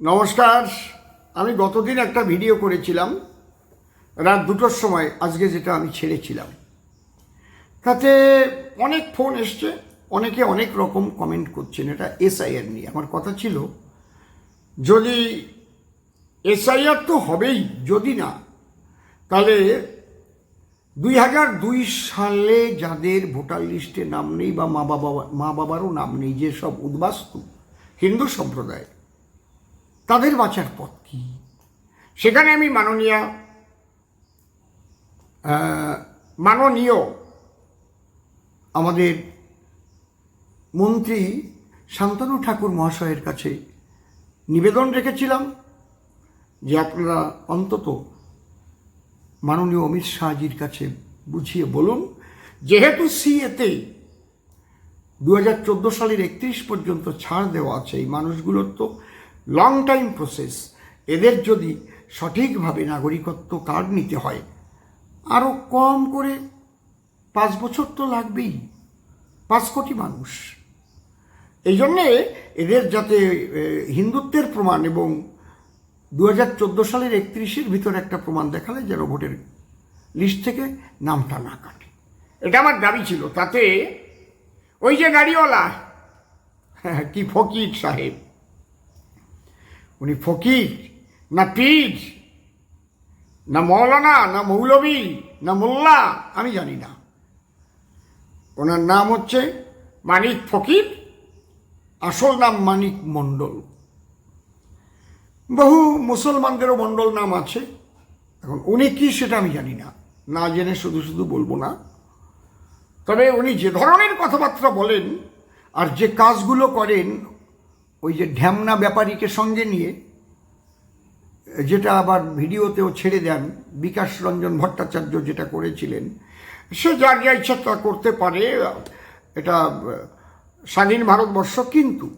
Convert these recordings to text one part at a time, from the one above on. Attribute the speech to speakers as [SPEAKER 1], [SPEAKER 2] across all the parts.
[SPEAKER 1] নমস্কার। আমি গতদিন একটা ভিডিও করেছিলাম, রাত দুটোর সময়, আজকে যেটা আমি ছেড়েছিলাম। তাতে অনেক ফোন এসছে, অনেকে অনেক রকম কমেন্ট করছেন, এটা এসআইআর নিয়ে। আমার কথা ছিল, যদি এসআইআর তো হবেই, যদি না, তাহলে দুই হাজার দুই সালে যাদের ভোটার লিস্টে নাম নেই বা মা বাবা, মা বাবারও নাম নেই, যেসব উদ্বাস্তু হিন্দু সম্প্রদায় তাদের বাঁচার পথ কি? সেখানে আমি মাননীয় মাননীয় আমাদের মন্ত্রী শান্তনু ঠাকুর মহাশয়ের কাছে নিবেদন রেখেছিলাম যে আপনারা অন্তত মাননীয় অমিত শাহজির কাছে বুঝিয়ে বলুন, যেহেতু সিএতে দু হাজার চোদ্দ সালের একত্রিশ পর্যন্ত ছাড় দেওয়া আছে এই মানুষগুলোর তো লং টাইম প্রসেস এদের যদি সঠিকভাবে নাগরিকত্ব কার্ড নিতে হয় আরও কম করে পাঁচ বছর তো লাগবেই, পাঁচ কোটি মানুষ। এই জন্যে এদের যাতে হিন্দুত্বের প্রমাণ এবং দু হাজার চোদ্দ সালের একত্রিশের ভিতরে একটা প্রমাণ দেখালে যেন ভোটের লিস্ট থেকে নামটা না কাটে। এটা আমার দাবি ছিল, তাতে ওই যে গাড়িওয়ালা হ্যাঁ কি ফকির সাহেব। উনি ফকির, না পীর, না মৌলানা, না মৌলবী, না মোল্লা, আমি জানি না। ওনার নাম হচ্ছে মানিক ফকির, আসল নাম মানিক মণ্ডল। বহু মুসলমানদেরও মণ্ডল নাম আছে। এখন উনি কি সেটা আমি জানি না। না জেনে শুধু শুধু বলব না। তবে উনি যে ধরনের কথাবার্তা বলেন আর যে কাজগুলো করেন ওই যে ঢ্যামনা ব্যাপারীকে সঙ্গে নিয়ে, যেটা আবার ভিডিওতেও ছেড়ে দেন, বিকাশ রঞ্জন ভট্টাচার্য যেটা করেছিলেন, সে যার যা ইচ্ছা তা করতে পারে, এটা স্বাধীন ভারতবর্ষ, কিন্তু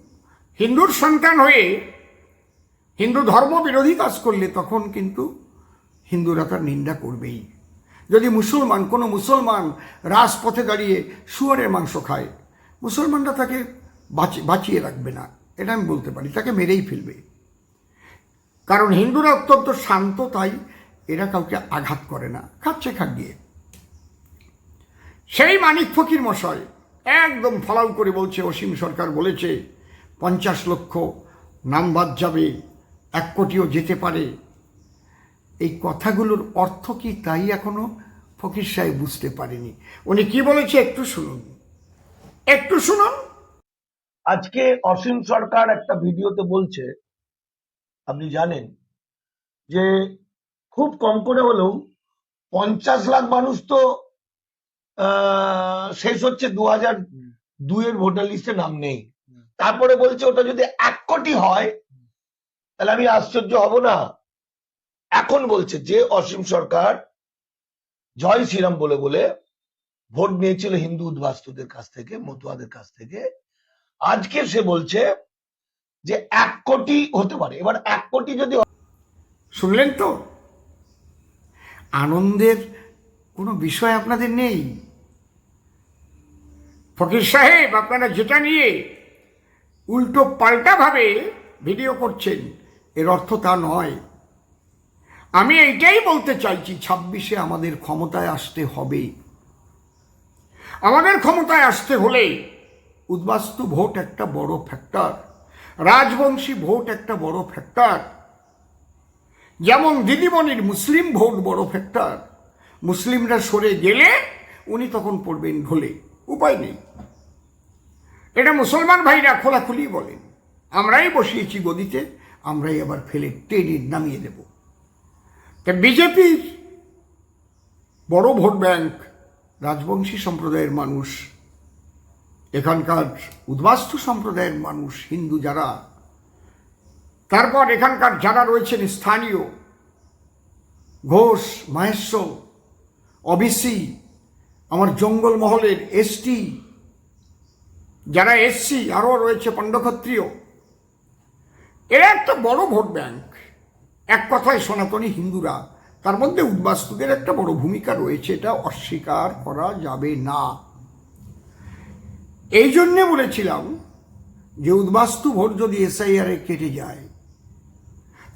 [SPEAKER 1] হিন্দুর সন্তান হয়ে হিন্দু ধর্ম বিরোধী কাজ করলে তখন কিন্তু হিন্দুরা তার নিন্দা করবেই। যদি মুসলমান, কোনো মুসলমান রাজপথে দাঁড়িয়ে শুয়ারের মাংস খায়, মুসলমানরা তাকে বাঁচি- বাঁচিয়ে রাখবে না। এটা আমি বলতে পারি, তাকে মেরেই ফেলবে। কারণ হিন্দুরা অত্যন্ত শান্ত, তাই এরা কাউকে আঘাত করে না। খাচ্ছে খাক গিয়ে। সেই মানিক ফকির মশাই একদম ফলাও করে বলছে, অসীম সরকার বলেছে, পঞ্চাশ লক্ষ নাম বাদ যাবে, এক কোটিও যেতে পারে। এই কথাগুলোর অর্থ কি তাই এখনও ফকির সাহেব বুঝতে পারেনি। উনি কি বলেছে একটু শুনুন। একটু শুনুন।
[SPEAKER 2] আজকে অসীম সরকার একটা ভিডিওতে বলছে, আপনি জানেন, যে খুব কম করে হলেও পঞ্চাশ লাখ মানুষ তো শেষ হচ্ছে দু হাজার দুইয়ের ভোটার লিস্টে নাম নেই। তারপরে বলছে ওটা যদি এক কোটি হয়, তাহলে আমি আশ্চর্য হব না। এখন বলছে যে অসীম সরকার জয় শ্রীরাম বলে বলে ভোট নিয়েছিল হিন্দু উদ্বাস্তুদের কাছ থেকে, মতুয়াদের কাছ থেকে আজকে সে বলছে যে এক কোটি হতে পারে। এবার এক কোটি যদি
[SPEAKER 1] শুনলেন তো? আনন্দের কোনো বিষয় আপনাদের নেই? ফকির সাহেব, আপনারা যেটা নিয়ে উল্টো পাল্টাভাবে ভিডিও করছেন, এর অর্থ তা নয়। আমি এইটাই বলতে চাইছি, ছাব্বিশে আমাদের ক্ষমতায় আসতে হবে। আমাদের ক্ষমতায় আসতে হলে উদ্বাস্তু ভোট একটা বড় ফ্যাক্টর রাজবংশী ভোট একটা বড় ফ্যাক্টর যেমন দিদিমণির মুসলিম ভোট বড় ফ্যাক্টর মুসলিমরা সরে গেলে উনি তখন পড়বেন ঢোলে, উপায় নেই। এটা মুসলমান ভাইরা খোলাখুলি বলেন, আমরাই বসিয়েছি গদিতে, আমরাই আবার ফেলে টেনে নামিয়ে দেব। তা বিজেপির বড় ভোট ব্যাংক, রাজবংশী সম্প্রদায়ের মানুষ এখানকার উদ্বাস্তু সম্প্রদায়ের মানুষ, হিন্দু যারা, তারপর এখানকার যারা রয়েছেন স্থানীয়, ঘোষ মাহেশ্ব অবিসি আমার জঙ্গলমহলের এসটি, যারা এসসি, আরও রয়েছে পণ্ডক্ষত্রিয়, এরা একটা বড় ভোট ব্যাংক। এক কথায় সনাতনী হিন্দুরা, তার মধ্যে উদ্বাস্তুদের একটা বড় ভূমিকা রয়েছে, এটা অস্বীকার করা যাবে না। এই জন্যে বলেছিলাম যে উদ্বাস্তু ভোট যদি এসআইআরে কেটে যায়,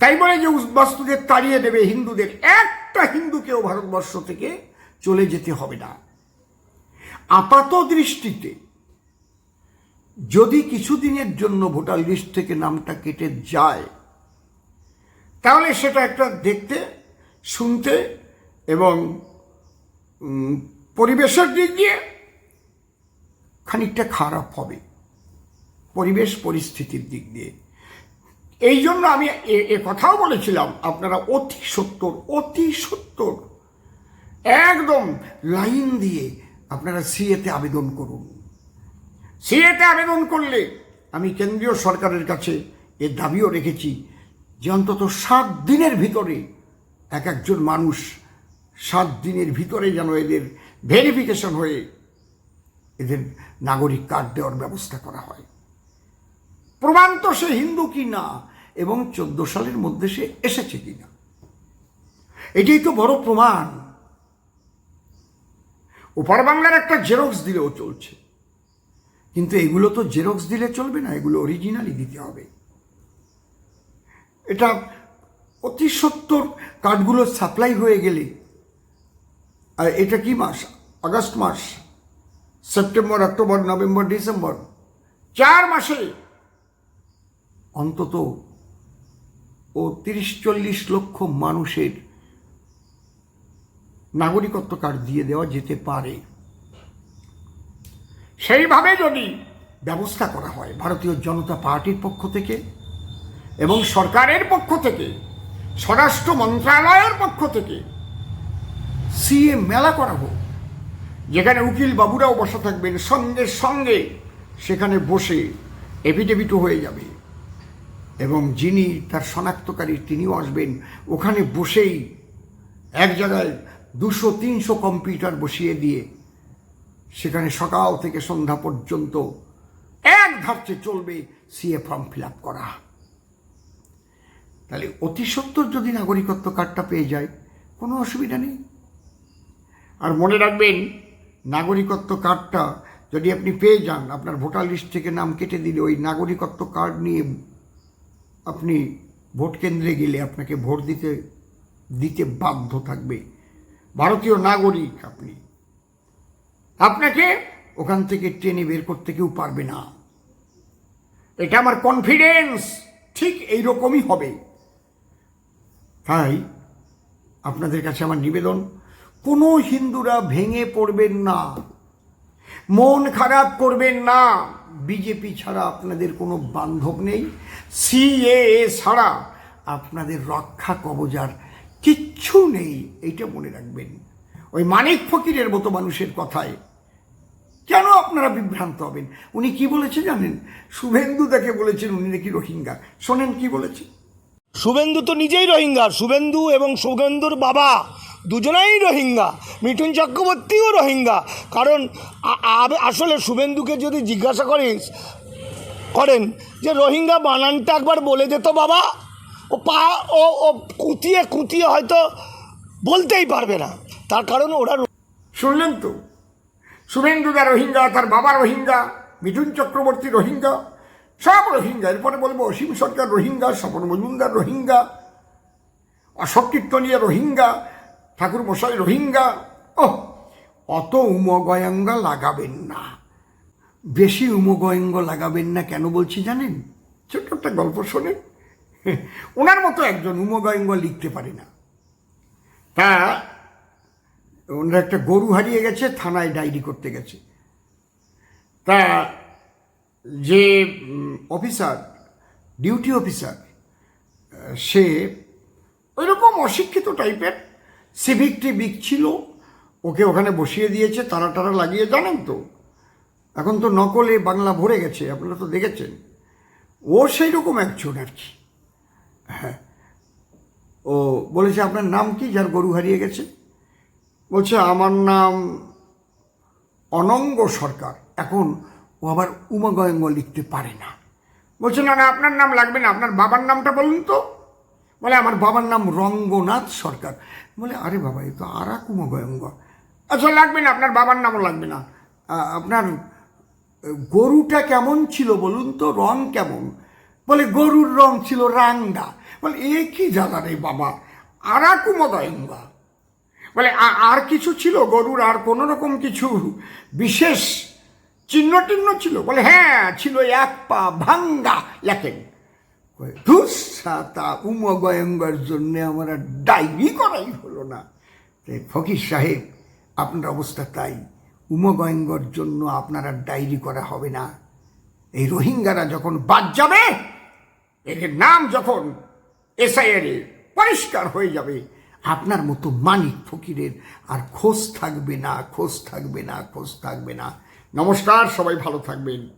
[SPEAKER 1] তাই বলে যে উদ্বাস্তুদের তাড়িয়ে দেবে হিন্দুদের। একটা হিন্দুকেও ভারতবর্ষ থেকে চলে যেতে হবে না। আপাত দৃষ্টিতে যদি কিছুদিনের জন্য ভোটার লিস্ট থেকে নামটা কেটে যায়, তাহলে সেটা একটা দেখতে, শুনতে এবং পরিবেশের দিক দিয়ে খানিকটা খারাপ হবে। পরিবেশ পরিস্থিতির দিক দিয়ে। এই জন্য আমি এ- কথাও বলেছিলাম, আপনারা অতি সত্তর অতি সত্তর, একদম লাইন দিয়ে আপনারা সিএতে আবেদন করুন। সিএতে আবেদন করলে আমি কেন্দ্রীয় সরকারের কাছে এর দাবিও রেখেছি যে অন্তত সাত দিনের ভিতরে এক একজন মানুষ সাত দিনের ভিতরে যেন এদের ভেরিফিকেশন হয়ে এদের নাগরিক কার্ড দেওয়ার ব্যবস্থা করা হয়। প্রমাণ তো সে হিন্দু কি না এবং চোদ্দ সালের মধ্যে সে এসেছে কি না। এটাই তো বড় প্রমাণ। ওপার বাংলার একটা জেরক্স দিলেও চলছে। কিন্তু এগুলো তো জেরক্স দিলে চলবে না, এগুলো অরিজিনালি দিতে হবে। এটা অতি সত্তর কার্ডগুলো সাপ্লাই হয়ে গেলে, আর এটা কি মাস? আগস্ট মাস। সেপ্টেম্বর অক্টোবর নভেম্বর ডিসেম্বর চার মাসে অন্তত ও তিরিশ, চল্লিশ লক্ষ মানুষের নাগরিকত্ব কার্ড দিয়ে দেওয়া যেতে পারে। সেইভাবে যদি ব্যবস্থা করা হয় ভারতীয় জনতা পার্টির পক্ষ থেকে এবং সরকারের পক্ষ থেকে, স্বরাষ্ট্র মন্ত্রণালয়ের পক্ষ থেকে, সিএ মেলা করা হোক যেখানে উকিল বাবুরাও বসা থাকবেন, সঙ্গে সঙ্গে সেখানে বসে এফিডেভিটও হয়ে যাবে। এবং যিনি তার শনাক্তকারী তিনিও আসবেন, ওখানে বসেই এক জায়গায় দুশো, তিনশো কম্পিউটার বসিয়ে দিয়ে সেখানে সকাল থেকে সন্ধ্যা পর্যন্ত এক ধার্চে চলবে সিএ ফর্ম ফিল আপ করা। তাহলে অতি সত্তর যদি নাগরিকত্ব কার্ডটা পেয়ে যায়, কোনো অসুবিধা নেই। আর মনে রাখবেন নাগরিকত্ব কার্ডটা যদি আপনি পেয়ে যান, আপনার ভোটার লিস্ট থেকে নাম কেটে দিলে ওই নাগরিকত্ব কার্ড নিয়ে আপনি ভোট কেন্দ্রে গেলে আপনাকে ভোট দিতে দিতে বাধ্য থাকবে। ভারতীয় নাগরিক আপনি। আপনাকে ওখান থেকে ট্রেনে বের করতে কেউ পারবে না। এটা আমার কনফিডেন্স ঠিক এই রকমই হবে। তাই আপনাদের কাছে আমার নিবেদন কোনো হিন্দুরা ভেঙে পড়বেন না। মন খারাপ করবেন না। বিজেপি ছাড়া আপনাদের কোনো বান্ধব নেই। সিএএ ছাড়া আপনাদের রক্ষা কবজার কিচ্ছু নেই, এইটা মনে রাখবেন। ওই মানিক ফকিরের মতো মানুষের কথায়। কেন আপনারা বিভ্রান্ত হবেন? উনি কি বলেছে জানেন? শুভেন্দু তাকে বলেছেন উনি নাকি রোহিঙ্গা। শোনেন কি বলেছে?
[SPEAKER 3] শুভেন্দু তো নিজেই রোহিঙ্গা। শুভেন্দু এবং শুভেন্দুর বাবা। দুজনাই রোহিঙ্গা, মিঠুন চক্রবর্তীও রোহিঙ্গা। কারণ আসলে শুভেন্দুকে যদি জিজ্ঞাসা করিস, করেন যে রোহিঙ্গা বানানটা একবার বলে যেত বাবা। ও পা, ও ও কুতিয়ে কুতিয়ে হয়তো বলতেই পারবে না। তার কারণ ওরা
[SPEAKER 1] শুনলেন তো? শুভেন্দুদা রোহিঙ্গা, তার বাবা রোহিঙ্গা, মিঠুন চক্রবর্তী রোহিঙ্গা, সব রোহিঙ্গা। এরপরে বলব অসীম সরকার রোহিঙ্গা, স্বপন মজুমদার রোহিঙ্গা, অশোক কীর্তনিয়া রোহিঙ্গা ঠাকুর মশাই রোহিঙ্গা। ও অত উমগয়ঙ্গা লাগাবেন না। বেশি উমগয়ঙ্গ লাগাবেন না কেন বলছি জানেন? ছোট্ট একটা গল্প শোনেন। ওনার মতো একজন উমগয়ঙ্গ লিখতে পারে না। তা, ওনার একটা গরু হারিয়ে গেছে, থানায় ডায়েরি করতে গেছে। তা, যে অফিসার, ডিউটি অফিসার, সে ওইরকম অশিক্ষিত টাইপের সিভিক টিভিক ছিল, ওকে ওখানে বসিয়ে দিয়েছে, তারা টারা লাগিয়ে, জানেন তো? এখন তো নকলে বাংলা ভরে গেছে, আপনারা তো দেখেছেন। ও সেই রকম একজন আর কি। হ্যাঁ। ও বলেছে, আপনার নাম কি? যার গরু হারিয়ে গেছে। বলছে, আমার নাম অনঙ্গ সরকার। এখন ও আবার উমাগয়ঙ্গ লিখতে পারে না। বলছে, না না, আপনার নাম লাগবে না। আপনার বাবার নামটা বলুন তো। বলে, আমার বাবার নাম রঙ্গনাথ সরকার। বলে, আরে বাবা, এ তো আর এক উমাগয়ঙ্গ আচ্ছা লাগবে না, আপনার বাবার নামও লাগবে না। আপনার গরুটা কেমন ছিল বলুন তো? রং কেমন? বলে, গরুর রং ছিল রাঙ্গা। বলে, এ কি জ্বালা রে বাবা? আরাকুমদয়ঙ্গা বলে আর কিছু ছিল গরুর, আর কোনো রকম কিছু বিশেষ চিহ্ন টিহ্ন ছিল? বলে হ্যাঁ ছিল এক পা ভাঙ্গা লেখেন দুঃসাতা উমগয়ঙ্গার জন্য আমার ডায়েরি করাই হলো না। ফকির সাহেব, আপনার অবস্থা তাই। উমগয়ঙ্গর জন্য আপনার ডায়েরি করা হবে না। এই রোহিঙ্গারা যখন বাদ যাবে এর নাম যখন এসআইআর পরিষ্কার হয়ে যাবে, আপনার মতো মানিক ফকিরের আর খোঁজ থাকবে না, খোঁজ থাকবে না, খোঁজ থাকবে না। নমস্কার, সবাই ভালো থাকবেন।